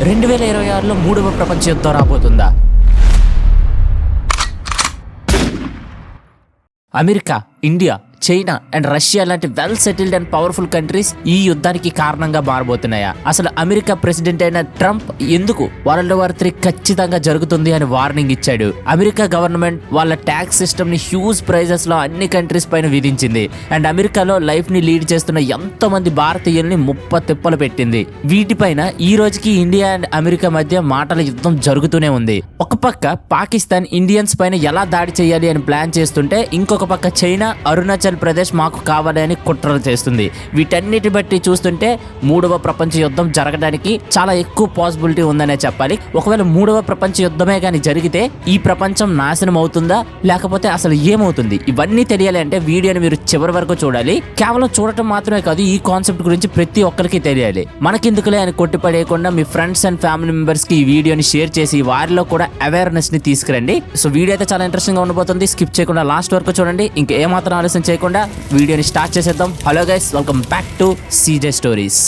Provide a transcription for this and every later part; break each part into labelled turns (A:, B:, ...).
A: రెండు వేల ఇరవై ఆరులో మూడవ ప్రపంచ యుద్ధం రాబోతుందా? America India China and Russia లాంటి well settled and powerful countries ఈ యుద్ధానికి కారణంగా మారబోతున్నాయా? అసలు అమెరికా ప్రెసిడెంట్ అయిన ట్రంప్ ఎందుకు వరల్డ్ వార్ త్రీ ఖచ్చితంగా జరుగుతుంది అని వార్నింగ్ ఇచ్చాడు. అమెరికా గవర్నమెంట్ వాళ్ళ ట్యాక్స్ సిస్టమ్ని హ్యూజ్ ప్రైజెస్లో అన్ని కంట్రీస్ పైన విధించింది. అండ్ అమెరికాలో లైఫ్ని లీడ్ చేస్తున్న ఎంతో మంది భారతీయుల్ని ముప్ప తిప్పలు పెట్టింది. వీటిపైన ఈ రోజుకి ఇండియా అండ్ అమెరికా మధ్య మాటల యుద్ధం జరుగుతూనే ఉంది. ఒక పక్క పాకిస్తాన్ ఇండియన్స్ పైన ఎలా దాడి చేయాలి అని ప్లాన్ చేస్తుంటే ఇంకొక పక్క చైనా అరుణాచల్ ప్రదేశ్ మాకు కావాలని కుట్రలు చేస్తుంది. వీటన్నిటి బట్టి చూస్తుంటే మూడవ ప్రపంచ యుద్ధం జరగడానికి చాలా ఎక్కువ పాసిబిలిటీ ఉందనే చెప్పాలి. ఒకవేళ మూడవ ప్రపంచ యుద్ధమే కానీ జరిగితే ఈ ప్రపంచం నాశనం అవుతుందా? లేకపోతే అసలు ఏమవుతుంది? ఇవన్నీ తెలియాలి అంటే వీడియోని మీరు చివరి వరకు చూడాలి. కేవలం చూడటం మాత్రమే కాదు ఈ కాన్సెప్ట్ గురించి ప్రతి ఒక్కరికి తెలియాలి. మనకెందుకులే అని కొట్టిపడేయకుండా మీ ఫ్రెండ్స్ అండ్ ఫ్యామిలీ మెంబర్స్కి ఈ వీడియోని షేర్ చేసి వారిలో కూడా అవేర్నెస్ని తీసుకురండి. సో వీడియో అయితే చాలా ఇంట్రెస్టింగ్గా ఉండబోతుంది. స్కిప్ చేయకుండా లాస్ట్ వరకు చూడండి. ఇంకా ఏమాత్రం ఆలస్యం చేయకుండా వీడియోని స్టార్ట్ చేసేద్దాం. Hello guys welcome back to CJ stories.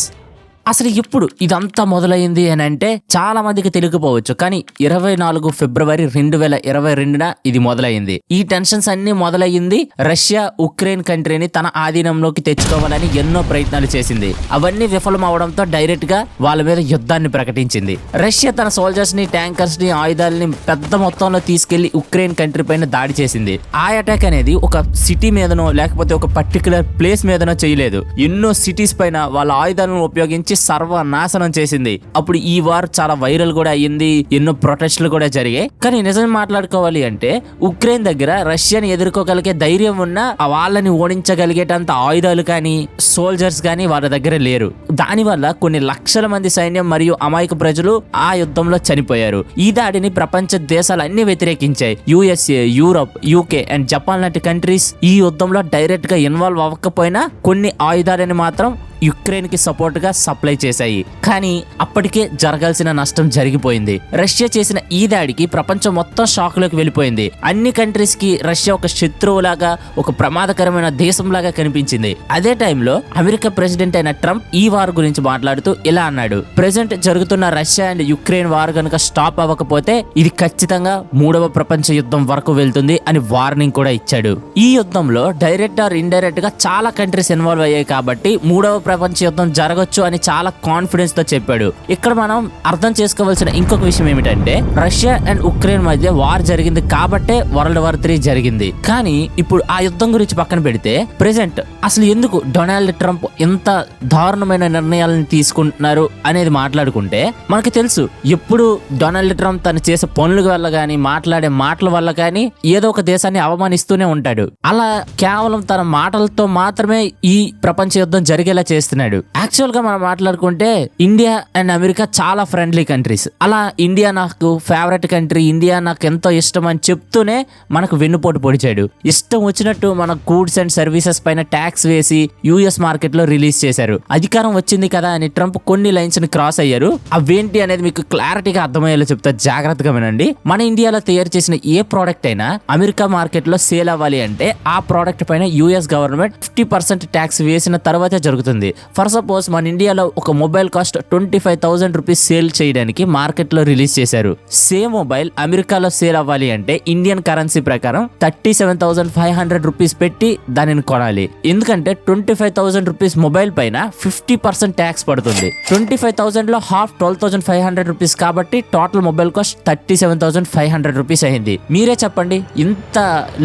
A: అసలు ఇప్పుడు ఇదంతా మొదలైంది అని అంటే చాలా మందికి తెలియకపోవచ్చు కానీ ఇరవై నాలుగు ఫిబ్రవరి రెండు వేల ఇరవై రెండున ఇది మొదలైంది. ఈ టెన్షన్స్ అన్ని మొదలయ్యింది రష్యా ఉక్రెయిన్ కంట్రీని తన ఆధీనంలోకి తెచ్చుకోవాలని ఎన్నో ప్రయత్నాలు చేసింది. అవన్నీ విఫలం అవడంతో డైరెక్ట్గా వాళ్ళ మీద యుద్ధాన్ని ప్రకటించింది. రష్యా తన సోల్జర్స్ని ట్యాంకర్స్ని ఆయుధాలని పెద్ద మొత్తంలో తీసుకెళ్ళి ఉక్రెయిన్ కంట్రీ పైన దాడి చేసింది. ఆ అటాక్ అనేది ఒక సిటీ మీదనో లేకపోతే ఒక పర్టికులర్ ప్లేస్ మీదనో చేయలేదు. ఎన్నో సిటీస్ పైన వాళ్ళ ఆయుధాలను ఉపయోగించి సర్వనాశనం చేసింది. అప్పుడు ఈ వార్ చాలా వైరల్ కూడా అయ్యింది. ఎన్నో ప్రొటెస్ట్లు కూడా జరిగాయి. కానీ నిజం మాట్లాడుకోవాలి అంటే ఉక్రెయిన్ దగ్గర రష్యాని ఎదుర్కోగలిగే ధైర్యం ఉన్న వాళ్ళని ఓడించగలిగేటంత ఆయుధాలు కానీ సోల్జర్స్ కానీ వాళ్ళ దగ్గర లేరు. దానివల్ల కొన్ని లక్షల మంది సైన్యం మరియు అమాయక ప్రజలు ఆ యుద్ధంలో చనిపోయారు. ఈ దాడిని ప్రపంచ దేశాలన్నీ వ్యతిరేకించాయి. USA Europe UK and Japan లాంటి కంట్రీస్ ఈ యుద్ధంలో డైరెక్ట్గా ఇన్వాల్వ్ అవ్వకపోయినా కొన్ని ఆయుధాలని మాత్రం యుక్రెయిన్కి కి సప్లై చేశాయి. కానీ అప్పటికే జరగాల్సిన నష్టం జరిగిపోయింది. రష్యా చేసిన ఈ దాడికి ప్రపంచం మొత్తం షాక్లోకి వెళ్ళిపోయింది. అన్ని కంట్రీస్కి రష్యా ఒక శత్రువులాగా ఒక ప్రమాదకరమైన దేశంలాగా కనిపించింది. అదే టైంలో అమెరికా ప్రెసిడెంట్ అయిన ట్రంప్ ఈ వార్ గురించి మాట్లాడుతూ ఇలా అన్నాడు. ప్రెసెంట్ జరుగుతున్న రష్యా అండ్ యుక్రెయిన్ వార్ కనుక స్టాప్ అవ్వకపోతే ఇది ఖచ్చితంగా మూడవ ప్రపంచ యుద్ధం వరకు వెళ్తుంది అని వార్నింగ్ కూడా ఇచ్చాడు. ఈ యుద్ధంలో డైరెక్ట్ ఆర్ ఇండైరెక్ట్గా చాలా కంట్రీస్ ఇన్వాల్వ్ అయ్యాయి కాబట్టి మూడవ ప్రపంచ యుద్ధం జరగచ్చు అని చాలా కాన్ఫిడెన్స్తో చెప్పాడు. ఇక్కడ మనం అర్థం చేసుకోవాల్సిన ఇంకొక విషయం ఏమిటంటే రష్యా అండ్ ఉక్రెయిన్ మధ్య వార్ జరిగింది కాబట్టే వరల్డ్ వార్ త్రీ జరిగింది. కానీ ఇప్పుడు ఆ యుద్ధం గురించి పక్కన పెడితే ప్రెసెంట్ అసలు ఎందుకు డొనాల్డ్ ట్రంప్ ఇంత దారుణమైన నిర్ణయాలను తీసుకుంటున్నారు అనేది మాట్లాడుకుంటే మనకి తెలుసు ఎప్పుడు డొనాల్డ్ ట్రంప్ తను చేసే పనుల వల్ల కానీ మాట్లాడే మాటల వల్ల కానీ ఏదో ఒక దేశాన్ని అవమానిస్తూనే ఉంటాడు. అలా కేవలం తన మాటలతో మాత్రమే ఈ ప్రపంచ యుద్ధం జరిగేలా చేస్తున్నాడు. యాక్చువల్గా మనం మాట్లాడుకుంటే ఇండియా అండ్ అమెరికా చాలా ఫ్రెండ్లీ కంట్రీస్ అలా ఇండియా నాకు ఫేవరెట్ కంట్రీ ఇండియా నాకు ఎంతో ఇష్టం అని చెప్తూనే మనకు వెన్నుపోటు పొడిచాడు. ఇష్టం వచ్చినట్టు మన గూడ్స్ అండ్ సర్వీసెస్ పైన ట్యాక్స్ వేసి యుఎస్ మార్కెట్లో రిలీజ్ చేశారు. అధికారం వచ్చింది కదా అని ట్రంప్ కొన్ని లైన్స్ని క్రాస్ అయ్యారు. అవేంటి అనేది మీకు క్లారిటీగా అర్థమయ్యేలా చెప్తా జాగ్రత్తగా వినండి. మన ఇండియాలో తయారు చేసిన ఏ ప్రోడక్ట్ అయినా అమెరికా మార్కెట్లో సేల్ అవ్వాలి అంటే ఆ ప్రోడక్ట్ పైన US government fifty percent tax వేసిన తర్వాతే జరుగుతుంది. ఫర్ సపోజ్ మన ఇండియాలో ఒక mobile cost twenty five thousand rupees sale చేయడానికి మార్కెట్లో రిలీజ్ చేశారు. సేమ్ మొబైల్ అమెరికాలో సేల్ అవ్వాలి అంటే ఇండియన్ కరెన్సీ ప్రకారం thirty seven thousand five hundred rupees పెట్టి దానిని కొనాలి. ఎందుకంటే twenty five thousand rupees mobile పైన ఫిఫ్టీ పర్సెంట్ ట్యాక్స్ పడుతుంది. Twenty five థౌసండ్లో half twelve thousand five hundred rupees కాబట్టి total mobile cost thirty seven thousand five hundred rupees అయింది. మీరే చెప్పండి ఇంత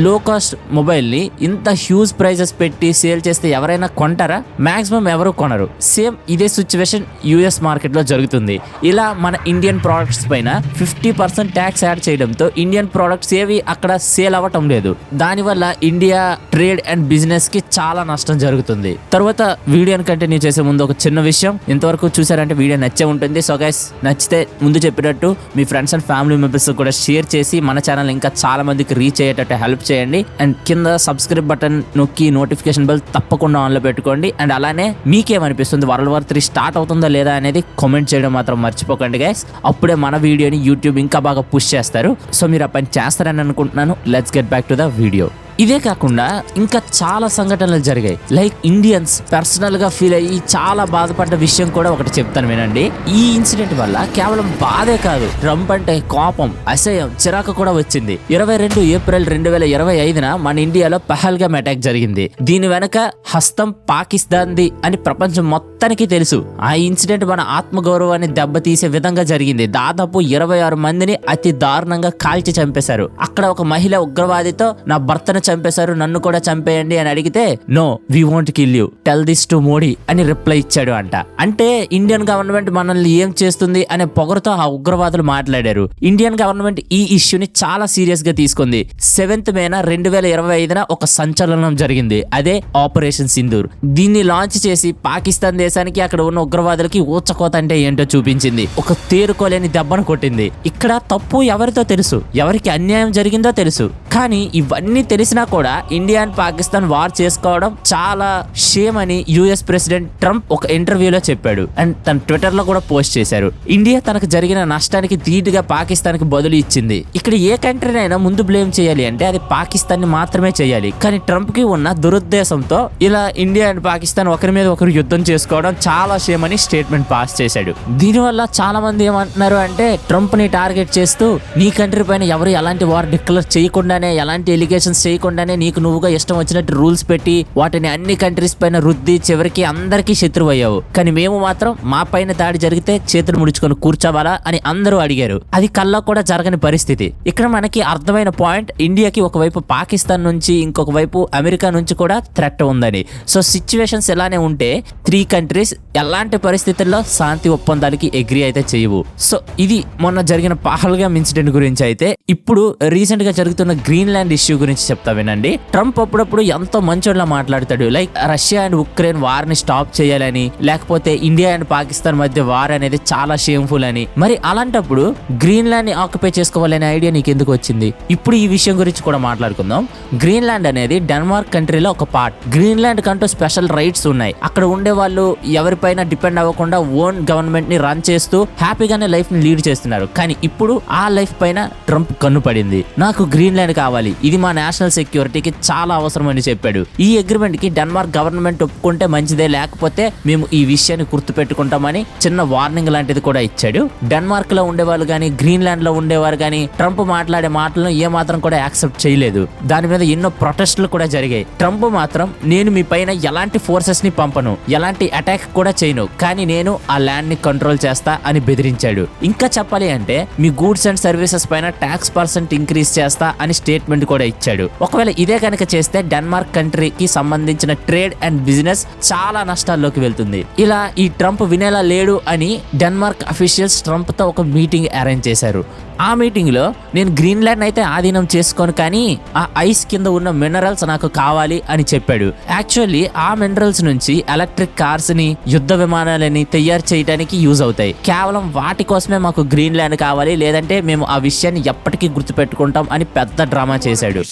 A: లో కాస్ట్ మొబైల్ని ఇంత హ్యూజ్ ప్రైజెస్ పెట్టి సేల్ చేస్తే ఎవరైనా కొంటారా? మాక్సిమం ఎవరు కొనరు. సేమ్ ఇదే సిచ్యువేషన్ యుఎస్ మార్కెట్లో జరుగుతుంది. ఇలా మన ఇండియన్ ప్రోడక్ట్స్ పైన ఫిఫ్టీ పర్సెంట్ ట్యాక్స్ యాడ్ చేయడంతో ఇండియన్ ప్రోడక్ట్స్ ఏవి అక్కడ సేల్ అవ్వటం లేదు. దానివల్ల ఇండియా ట్రేడ్ అండ్ బిజినెస్కి చాలా నష్టం జరుగుతుంది. తర్వాత వీడియోని కంటిన్యూ చేసే ముందు ఒక చిన్న విషయం. ఇంతవరకు చూసారంటే వీడియో నచ్చే ఉంటుంది. సో గైస్ నచ్చితే ముందు చెప్పినట్టు మీ ఫ్రెండ్స్ అండ్ ఫ్యామిలీ మెంబర్స్ కూడా షేర్ చేసి మన ఛానల్ ఇంకా చాలా మందికి రీచ్ అయ్యేటట్టు హెల్ప్ చేయండి. అండ్ కింద సబ్స్క్రైబ్ బటన్ నొక్కి నోటిఫికేషన్ బెల్ తప్పకుండా ఆన్లో పెట్టుకోండి. అండ్ అలానే మీకేమనిపిస్తుంది? వరల్డ్ వార్ త్రీ స్టార్ట్ అవుతుందా లేదా అనేది కామెంట్ చేయడం మాత్రం మర్చిపోకండి గైస్ అప్పుడే మన వీడియోని యూట్యూబ్ ఇంకా బాగా పుష్ చేస్తారు. సో మీరు ఆ పని చేస్తారని అనుకుంటున్నాను. Let's get back to the video ఇదే కాకుండా ఇంకా చాలా సంఘటనలు జరిగాయి. లైక్ ఇండియన్స్ పర్సనల్గా ఫీల్ అయ్యి చాలా బాధపడ్డ విషయం కూడా ఒకటి చెప్తాను వినండి. ఈ ఇన్సిడెంట్ వల్ల కేవలం బాధే కాదు ట్రంప్ అంటే కోపం అసహ్యం చిరాకు కూడా వచ్చింది. ఇరవై రెండు ఏప్రిల్ రెండు వేల ఇరవై ఐదున మన ఇండియాలో పహల్గామ్ అటాక్ జరిగింది. దీని వెనక హస్తం పాకిస్తాన్ది అని ప్రపంచం మొత్తం మొత్తానికి తెలుసు ఆ ఇన్సిడెంట్ మన ఆత్మగౌరవాన్ని దెబ్బతీసే విధంగా జరిగింది. దాదాపు ఇరవై ఆరు మందిని అతి దారుణంగా కాల్చి చంపేశారు. అక్కడ ఒక మహిళ ఉగ్రవాదితో నా భర్తను చంపేశారు నన్ను కూడా చంపేయండి అని అడిగితే no we won't kill you tell this to Modi అని రిప్లై ఇచ్చాడు అంట. అంటే ఇండియన్ గవర్నమెంట్ మనల్ని ఏం చేస్తుంది అనే పొగరుతో ఆ ఉగ్రవాదులు మాట్లాడారు. ఇండియన్ గవర్నమెంట్ ఈ ఇష్యూని చాలా సీరియస్గా తీసుకుంది. సెవెంత్ మేన రెండు వేల ఇరవై ఐదున ఒక సంచలనం జరిగింది. అదే ఆపరేషన్ సింధూర్. దీన్ని లాంచ్ చేసి పాకిస్తాన్ దేశం దేశానికి అక్కడ ఉన్న ఉగ్రవాదులకి ఊచకోత అంటే ఏంటో చూపించింది. ఒక తేరుకోలేని దెబ్బను కొట్టింది. ఇక్కడ తప్పు ఎవరితో తెలుసు? ఎవరికి అన్యాయం జరిగిందో తెలుసు. కానీ ఇవన్నీ తెలిసినా కూడా ఇండియా అండ్ పాకిస్తాన్ వార్ చేసుకోవడం చాలా షేమ్ అని యుఎస్ ప్రెసిడెంట్ ట్రంప్ ఒక ఇంటర్వ్యూలో చెప్పాడు. అండ్ తన ట్విట్టర్లో కూడా పోస్ట్ చేశారు. ఇండియా తనకు జరిగిన నష్టానికి ధీటుగా పాకిస్తాన్కి బదులు ఇచ్చింది. ఇక్కడ ఏ కంట్రీనైనా ముందు బ్లేమ్ చేయాలి అంటే అది పాకిస్తాన్ని మాత్రమే చేయాలి. కానీ ట్రంప్కి ఉన్న దురుద్దేశంతో ఇలా ఇండియా అండ్ పాకిస్తాన్ ఒకరి మీద ఒకరు యుద్ధం చేసుకోవడం చాలా షేమ్ అని స్టేట్మెంట్ పాస్ చేశాడు. దీనివల్ల చాలా మంది ఏమంటున్నారు అంటే ట్రంప్ని టార్గెట్ చేస్తూ నీ కంట్రీ పైన ఎవరు ఎలాంటి వార్ డిక్లేర్ చేయకుండానే ఎలాంటి ఎలిగేషన్స్ చేయకుండానే నీకు నువ్వుగా ఇష్టం వచ్చినట్టు రూల్స్ పెట్టి వాటిని అన్ని కంట్రీస్ పైన రుద్ది చివరికి అందరికీ శత్రువు అయ్యావు కానీ మేము మాత్రం మా పైన దాడి జరిగితే చేతులు ముడుచుకొని కూర్చోవాలా? అని అందరూ అడిగారు. అది కల్లా కూడా జరగని పరిస్థితి. ఇక్కడ మనకి అర్థమైన పాయింట్ ఇండియాకి ఒకవైపు పాకిస్తాన్ నుంచి ఇంకొక వైపు అమెరికా నుంచి కూడా థ్రెట్ ఉందని. సో సిచ్యువేషన్స్ ఎలానే ఉంటే త్రీ కంట్రీస్ ఎలాంటి పరిస్థితుల్లో శాంతి ఒప్పందానికి అగ్రి అయితే చేయవు. సో ఇది మొన్న జరిగిన పహల్గామ్ ఇన్సిడెంట్ గురించి అయితే ఇప్పుడు రీసెంట్గా జరుగుతున్న గ్రీన్లాండ్ ఇష్యూ గురించి చెప్తా వినండి. ట్రంప్ అప్పుడప్పుడు ఎంతో మంచోళ్ళ మాట్లాడతాడు. లైక్ రష్యా అండ్ ఉక్రెయిన్ వార్ని స్టాప్ చేయాలని లేకపోతే ఇండియా అండ్ పాకిస్తాన్ మధ్య వార్ అనేది చాలా షేమ్ఫుల్ అని. మరి అలాంటప్పుడు గ్రీన్లాండ్ని ఆక్యుపై చేసుకోవాలనే ఐడియా నీకు ఎందుకు వచ్చింది? ఇప్పుడు ఈ విషయం గురించి కూడా మాట్లాడుకుందాం. గ్రీన్లాండ్ అనేది డెన్మార్క్ కంట్రీలో ఒక పార్ట్ గ్రీన్లాండ్ కంటూ స్పెషల్ రైట్స్ ఉన్నాయి. అక్కడ ఉండే వాళ్ళు ఎవరిపైన డిపెండ్ అవ్వకుండా ఓన్ గవర్నమెంట్ని రన్ చేస్తూ హ్యాపీగానే లైఫ్ని లీడ్ చేస్తున్నారు. కానీ ఇప్పుడు ఆ లైఫ్ పైన ట్రంప్ కన్ను పడింది. నాకు గ్రీన్లాండ్ కావాలి. ఇది మా నేషనల్ సెక్యూరిటీకి చాలా అవసరం అని చెప్పాడు. ఈ అగ్రిమెంట్కి డెన్మార్క్ గవర్నమెంట్ ఒప్పుకుంటే మంచిదే లేకపోతే మేము ఈ విషయాన్ని గుర్తు పెట్టుకుంటామని చిన్న వార్నింగ్ లాంటిది కూడా ఇచ్చాడు. డెన్మార్క్లో ఉండేవాళ్ళు కానీ గ్రీన్లాండ్లో ఉండేవారు కానీ ట్రంప్ మాట్లాడే మాటలను ఏమాత్రం కూడా యాక్సెప్ట్ చేయలేదు. దాని మీద ఎన్నో ప్రొటెస్టులు కూడా జరిగాయి. ట్రంప్ మాత్రం నేను మీ పైన ఎలాంటి ఫోర్సెస్ని పంపను. ఎలాంటి అటాక్ కూడా చేయను కానీ నేను ఆ ల్యాండ్ని కంట్రోల్ చేస్తా అని బెదిరించాడు. ఇంకా చెప్పాలి అంటే మీ గూడ్స్ అండ్ సర్వీసెస్ పైన ట్యాక్స్ పర్సెంట్ ఇంక్రీజ్ చేస్తా అని స్టేట్మెంట్ కూడా ఇచ్చాడు. ఒకవేళ ఇదే కనుక చేస్తే డెన్మార్క్ కంట్రీకి సంబంధించిన ట్రేడ్ అండ్ బిజినెస్ చాలా నష్టాల్లోకి వెళ్తుంది. ఇలా ఈ ట్రంప్ వినేలా లేడు అని డెన్మార్క్ అఫీషియల్స్ ట్రంప్తో ఒక మీటింగ్ అరేంజ్ చేశారు. ఆ మీటింగ్లో నేను గ్రీన్లాండ్ అయితే ఆధీనం చేసుకోను కానీ ఆ ఐస్ కింద ఉన్న మినరల్స్ నాకు కావాలి అని చెప్పాడు. యాక్చువల్లీ ఆ మినరల్స్ నుంచి ఎలక్ట్రిక్ కార్స్ని యుద్ధ విమానాలని తయారు చేయడానికి యూజ్ అవుతాయి. కేవలం వాటి కోసమే మాకు గ్రీన్లాండ్ కావాలి లేదంటే మేము ఆ విషయాన్ని ఎప్పటికీ గుర్తుపెట్టుకుంటాం అని పెద్ద డ్రామా చేశాడు.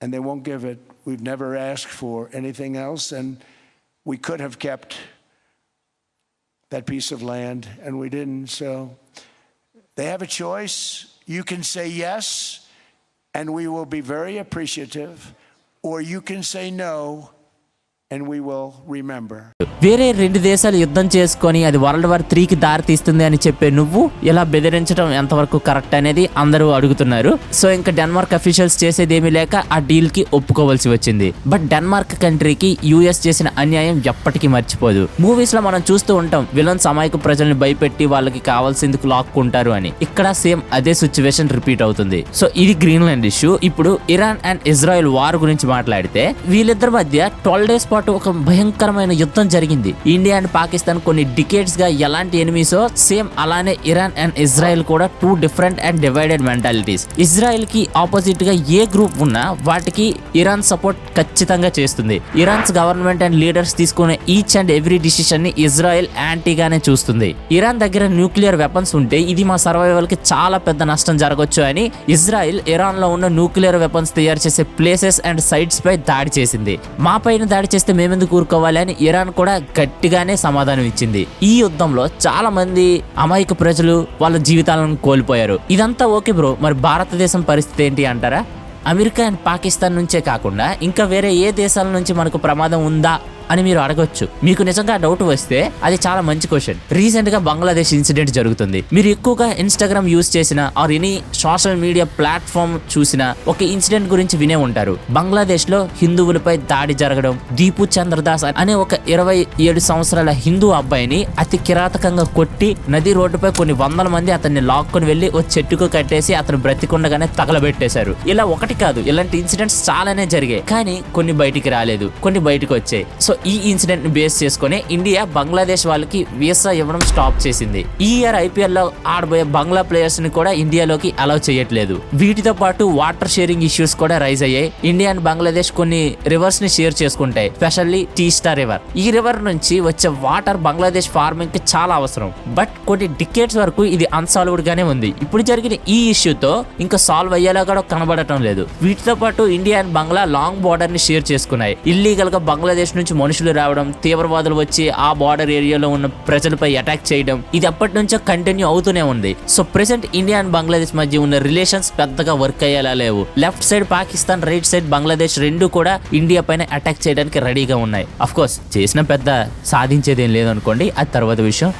B: And they won't give it. We've never asked for anything else, and we could have kept that piece of land, and we didn't. So they have a choice. You can say yes, and we will be very appreciative, or you can say no, and we will remember.
A: వేరే రెండు దేశాలు యుద్ధం చేసుకొని అది world war త్రీకి దారి తీస్తుంది అని చెప్పే నువ్వు ఇలా బెదిరించడం ఎంతవరకు కరెక్ట్ అనేది అందరూ అడుగుతున్నారు. సో ఇంకా డెన్మార్క్ అఫీషియల్స్ చేసేది ఏమీ లేక ఆ డీల్కి ఒప్పుకోవాల్సి వచ్చింది. బట్ డెన్మార్క్ కంట్రీకి యుఎస్ చేసిన అన్యాయం ఎప్పటికీ మర్చిపోదు. మూవీస్లో మనం చూస్తూ ఉంటాం విలన్స్ అమాయక ప్రజల్ని భయపెట్టి వాళ్ళకి కావాల్సిందుకు లాక్కుంటారు అని. ఇక్కడ సేమ్ అదే సిచ్యువేషన్ రిపీట్ అవుతుంది. సో ఇది గ్రీన్లాండ్ ఇష్యూ ఇప్పుడు ఇరాన్ అండ్ ఇజ్రాయెల్ వార్ గురించి మాట్లాడితే వీళ్ళిద్దరి మధ్య ట్వెల్వ్ డేస్ పాటు ఒక భయంకరమైన యుద్ధం జరిగింది. ఇండియా అండ్ పాకిస్తాన్ కొన్ని డికేట్స్గా ఎలాంటి ఎనిమిసో సేమ్ అలానే ఇరాన్ అండ్ ఇజ్రాయెల్ కూడా two different and divided mentalities. ఇజ్రాయెల్కి ఆపోజిట్గా ఏ గ్రూప్ ఉన్నా వాటికి ఇరాన్ సపోర్ట్ ఖచ్చితంగా చేస్తుంది. ఇరాన్స్ గవర్నమెంట్ అండ్ లీడర్స్ తీసుకునే ఈచ్ అండ్ ఎవ్రీ డిసిషన్ని ఇజ్రాయెల్ యాంటీగానే చూస్తుంది. ఇరాన్ దగ్గర న్యూక్లియర్ వెపన్స్ ఉంటే ఇది మా సర్వైవల్కి చాలా పెద్ద నష్టం జరగవచ్చు అని ఇజ్రాయెల్ ఇరాన్లో ఉన్న న్యూక్లియర్ వెపన్స్ తయారు చేసే ప్లేసెస్ అండ్ సైట్స్ పై దాడి చేసింది. మా పైన దాడి చేస్తే చేస్తే మేమెందుకు ఊరుకోవాలి అని ఇరాన్ కూడా గట్టిగానే సమాధానం ఇచ్చింది. ఈ యుద్ధంలో చాలా మంది అమాయక ప్రజలు వాళ్ళ జీవితాలను కోల్పోయారు. ఇదంతా ఓకే బ్రో మరి భారతదేశం పరిస్థితి ఏంటి అంటారా? అమెరికా అండ్ పాకిస్తాన్ నుంచే కాకుండా ఇంకా వేరే ఏ దేశాల నుంచి మనకు ప్రమాదం ఉందా? అని మీరు అడగొచ్చు. మీకు నిజంగా డౌట్ వస్తే అది చాలా మంచి క్వశ్చన్ రీసెంట్గా బంగ్లాదేశ్ ఇన్సిడెంట్ జరుగుతుంది. మీరు ఎక్కువగా ఇన్స్టాగ్రామ్ యూస్ చేసిన or any social media platform చూసిన ఒక ఇన్సిడెంట్ గురించి వినే ఉంటారు. బంగ్లాదేశ్లో హిందువులపై దాడి జరగడం దీపు చంద్రదాస్ అనే ఒక ఇరవై ఏడు సంవత్సరాల హిందూ అబ్బాయిని అతి కిరాతకంగా కొట్టి నది రోడ్డుపై కొన్ని వందల మంది అతన్ని లాక్కొని వెళ్ళి ఓ చెట్టుకు కట్టేసి అతను బ్రతికుండగానే తగలబెట్టేశారు. ఇలా ఒకటి కాదు. ఇలాంటి ఇన్సిడెంట్స్ చాలానే జరిగాయి. కానీ కొన్ని బయటికి రాలేదు. కొన్ని బయటకు వచ్చాయి. సో ఈ ఇన్సిడెంట్ని బేస్ చేసుకుని ఇండియా బంగ్లాదేశ్ వాళ్ళకి వీసా ఇవ్వడం స్టాప్ చేసింది. ఈ ఇయర్ ఐపీఎల్లో ఆడబోయే బంగ్లా ప్లేయర్స్ని కూడా ఇండియాలోకి అలౌ చేయట్లేదు. వీటితో పాటు వాటర్ షేరింగ్ ఇష్యూస్ కూడా రైజ్ అయ్యాయి. ఇండియా అండ్ బంగ్లాదేశ్ కొన్ని రివర్స్ని షేర్ చేసుకుంటాయి. Specially Teesta river. ఈ రివర్ నుంచి వచ్చే వాటర్ బంగ్లాదేశ్ ఫార్మింగ్కి చాలా అవసరం. బట్ కొన్ని డికేట్స్ వరకు ఇది అన్సాల్వ్డ్ గానే ఉంది. ఇప్పుడు జరిగిన ఈ ఇష్యూతో ఇంకా సాల్వ్ అయ్యేలా కూడా కనబడటం లేదు. వీటితో పాటు ఇండియా అండ్ బంగ్లా లాంగ్ బార్డర్ని షేర్ చేసుకున్నాయి. ఇల్లీగల్గా బంగ్లాదేశ్ నుంచి మనుషులు రావడం తీవ్రవాదులు వచ్చి ఆ బార్డర్ ఏరియాలో ఉన్న ప్రజలపై అటాక్ చేయడం ఇది అప్పటి నుంచో కంటిన్యూ అవుతూనే ఉంది. So present India and Bangladesh మధ్య ఉన్న రిలేషన్స్ పెద్దగా వర్క్ అయ్యేలా లేవు. Left side Pakistan right side Bangladesh రెండు కూడా ఇండియా పైన అటాక్ చేయడానికి రెడీగా ఉన్నాయి. అఫ్ కోర్స్ చేసిన పెద్ద సాధించేది ఏం లేదనుకోండి అది తర్వాత విషయం.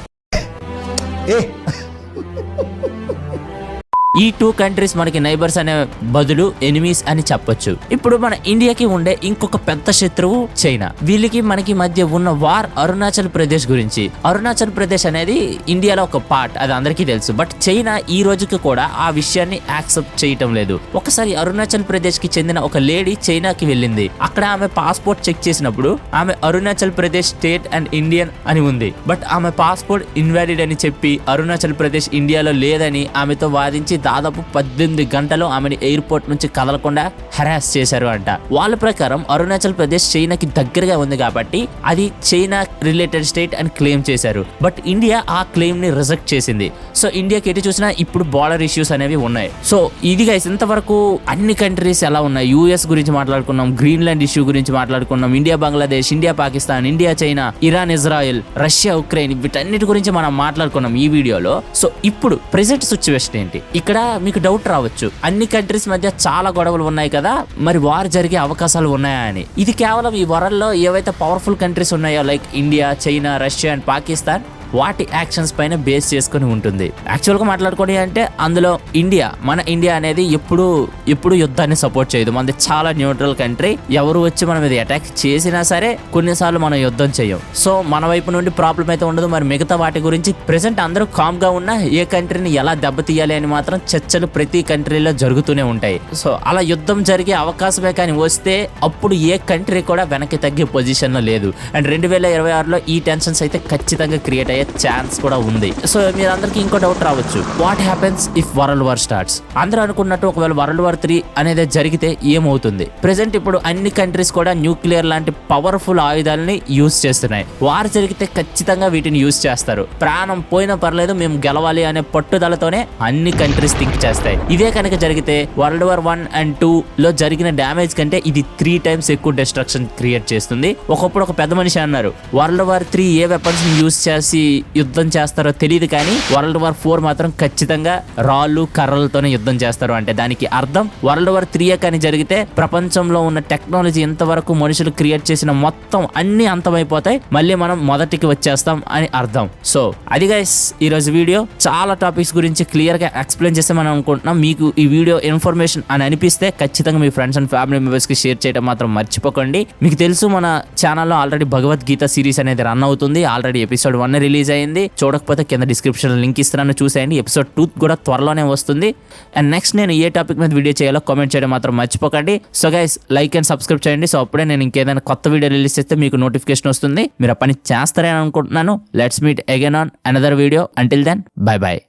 A: ఈ టూ కంట్రీస్ మనకి నైబర్స్ అనే బదులు ఎనిమీస్ అని చెప్పొచ్చు. ఇప్పుడు మన ఇండియాకి ఉండే ఇంకొక పెద్ద శత్రువు చైనా. వీళ్ళకి మనకి మధ్య ఉన్న వార్ అరుణాచల్ ప్రదేశ్ గురించి. అరుణాచల్ ప్రదేశ్ అనేది ఇండియాలో ఒక పార్ట్ అది అందరికీ తెలుసు. బట్ చైనా ఈ రోజుకి కూడా ఆ విషయాన్ని యాక్సెప్ట్ చేయటం లేదు. ఒకసారి అరుణాచల్ ప్రదేశ్కి చెందిన ఒక లేడీ చైనాకి వెళ్ళింది. అక్కడ ఆమె పాస్పోర్ట్ చెక్ చేసినప్పుడు ఆమె Arunachal Pradesh state and Indian అని ఉంది. బట్ ఆమె పాస్పోర్ట్ ఇన్వాలిడ్ అని చెప్పి అరుణాచల్ ప్రదేశ్ ఇండియాలో లేదని ఆమెతో వాదించి దాదాపు పద్దెనిమిది గంటలు ఆమెను ఎయిర్పోర్ట్ నుంచి కదలకుండా హెరాస్ చేశారు అంట వాళ్ళ ప్రకారం అరుణాచల్ ప్రదేశ్ చైనాకి దగ్గరగా ఉంది కాబట్టి అది చైనా రిలేటెడ్ స్టేట్ అని క్లెయిమ్ చేశారు. బట్ ఇండియా ఆ క్లెయిమ్ని రిజెక్ట్ చేసింది. సో ఇండియాకి ఎటు చూసినా ఇప్పుడు బార్డర్ ఇష్యూస్ అనేవి ఉన్నాయి. సో ఇది గైస్ ఇంతవరకు అన్ని కంట్రీస్ ఎలా ఉన్నాయి? యూఎస్ గురించి మాట్లాడుకున్నాం గ్రీన్లాండ్ ఇష్యూ గురించి మాట్లాడుకున్నాం India Bangladesh India Pakistan India China Iran Israel Russia Ukraine వీటన్నిటి గురించి మనం మాట్లాడుకున్నాం ఈ వీడియోలో. సో ఇప్పుడు ప్రెసెంట్ సిచ్యువేషన్ ఏంటి? ఇక్కడ ఇక్కడ మీకు డౌట్ రావచ్చు. అన్ని కంట్రీస్ మధ్య చాలా గొడవలు ఉన్నాయి కదా మరి వార్ జరిగే అవకాశాలు ఉన్నాయా అని. ఇది కేవలం ఈ వరల్డ్లో ఏవైతే పవర్ఫుల్ కంట్రీస్ ఉన్నాయో like India China Russia and Pakistan వాటి యాక్షన్స్ పైన బేస్ చేసుకుని ఉంటుంది. యాక్చువల్గా మాట్లాడుకోండి అంటే అందులో ఇండియా మన ఇండియా అనేది ఎప్పుడు ఎప్పుడు యుద్ధాన్ని సపోర్ట్ చేయదు. మనది చాలా న్యూట్రల్ కంట్రీ. ఎవరు వచ్చి మన మీద అటాక్ చేసినా సరే కొన్నిసార్లు మనం యుద్ధం చేయం సో మన వైపు నుండి ప్రాబ్లం అయితే ఉండదు. మరి మిగతా వాటి గురించి ప్రెసెంట్ అందరూ కామ్గా ఉన్నా ఏ కంట్రీని ఎలా దెబ్బతీయాలి అని మాత్రం చర్చలు ప్రతి కంట్రీలో జరుగుతూనే ఉంటాయి. సో అలా యుద్ధం జరిగే అవకాశమే కానీ వస్తే అప్పుడు ఏ కంట్రీ కూడా వెనక్కి తగ్గే పొజిషన్లో లేదు. అండ్ రెండు వేల ఇరవై ఆరులో ఈ టెన్షన్స్ అయితే ఖచ్చితంగా క్రియేట్ అయ్యాయి. ఛాన్స్ కూడా ఉంది. సో మీరందరికీ ఇంకో డౌట్ రావచ్చు. What happens if world war starts అందరూ అనుకున్నట్టు ఒకవేళ వరల్డ్ వార్ త్రీ అనేది జరిగితే ఏమవుతుంది? ప్రెసెంట్ ఇప్పుడు అన్ని కంట్రీస్ కూడా న్యూక్లియర్ లాంటి పవర్ఫుల్ ఆయుధాలని యూజ్ చేస్తున్నాయి. వార్ జరిగితే ఖచ్చితంగా వీటిని యూజ్ చేస్తారు. ప్రాణం పోయినా పర్లేదు మేము గెలవాలి అనే పట్టుదలతోనే అన్ని కంట్రీస్ థింక్ చేస్తాయి. ఇదే కనుక జరిగితే world war one and two లో జరిగిన డ్యామేజ్ కంటే ఇది త్రీ టైమ్స్ ఎక్కువ డిస్ట్రక్షన్ క్రియేట్ చేస్తుంది. ఒకప్పుడు ఒక పెద్ద మనిషి అన్నారు వరల్డ్ వార్ త్రీ ఏ వెపన్స్ యూజ్ చేసి యుద్ధం చేస్తారో తెలియదు కానీ వరల్డ్ వార్ ఫోర్ మాత్రం ఖచ్చితంగా రాళ్ళు కర్రలతోనే యుద్ధం చేస్తారు అంటే దానికి అర్థం. వరల్డ్ వార్ త్రీ కానీ జరిగితే ప్రపంచంలో ఉన్న టెక్నాలజీ ఎంతవరకు మనుషులు క్రియేట్ చేసిన మొత్తం అన్ని అంతమైపోతాయి. మళ్ళీ మనం మొదటికి వచ్చేస్తాం అని అర్థం. సో అది గైస్ ఈ రోజు వీడియో. చాలా టాపిక్స్ గురించి క్లియర్గా ఎక్స్ప్లెయిన్ చేస్తే మనం అనుకుంటున్నాం. మీకు ఈ వీడియో ఇన్ఫర్మేషన్ అని అనిపిస్తే ఖచ్చితంగా మీ ఫ్రెండ్స్ అండ్ ఫ్యామిలీ మెంబర్స్కి షేర్ చేయడం మాత్రం మర్చిపోకండి. మీకు తెలుసు మన ఛానల్లో ఆల్రెడీ భగవద్గీత సిరీస్ అనేది రన్ అవుతుంది. Already episode one release release అయింది. చూడకపోతే కింద డిస్క్రిప్షన్ లింక్ ఇస్తున్నాను చూసేయండి. ఎపిసోడ్ టూ కూడా త్వరలోనే వస్తుంది. అండ్ నెక్స్ట్ నేను ఏ టాపిక్ మీద వీడియో చేయాలో కామెంట్ చేయడం మాత్రం మర్చిపోకండి. So guys like and subscribe చేయండి. సో అప్పుడే నేను ఇంకేదైనా కొత్త వీడియో రిలీజ్ చేస్తే మీకు నోటిఫికేషన్ వస్తుంది. మీరు ఆ పని చేస్తారని అనుకుంటున్నాను. Let's meet again on another video until then bye bye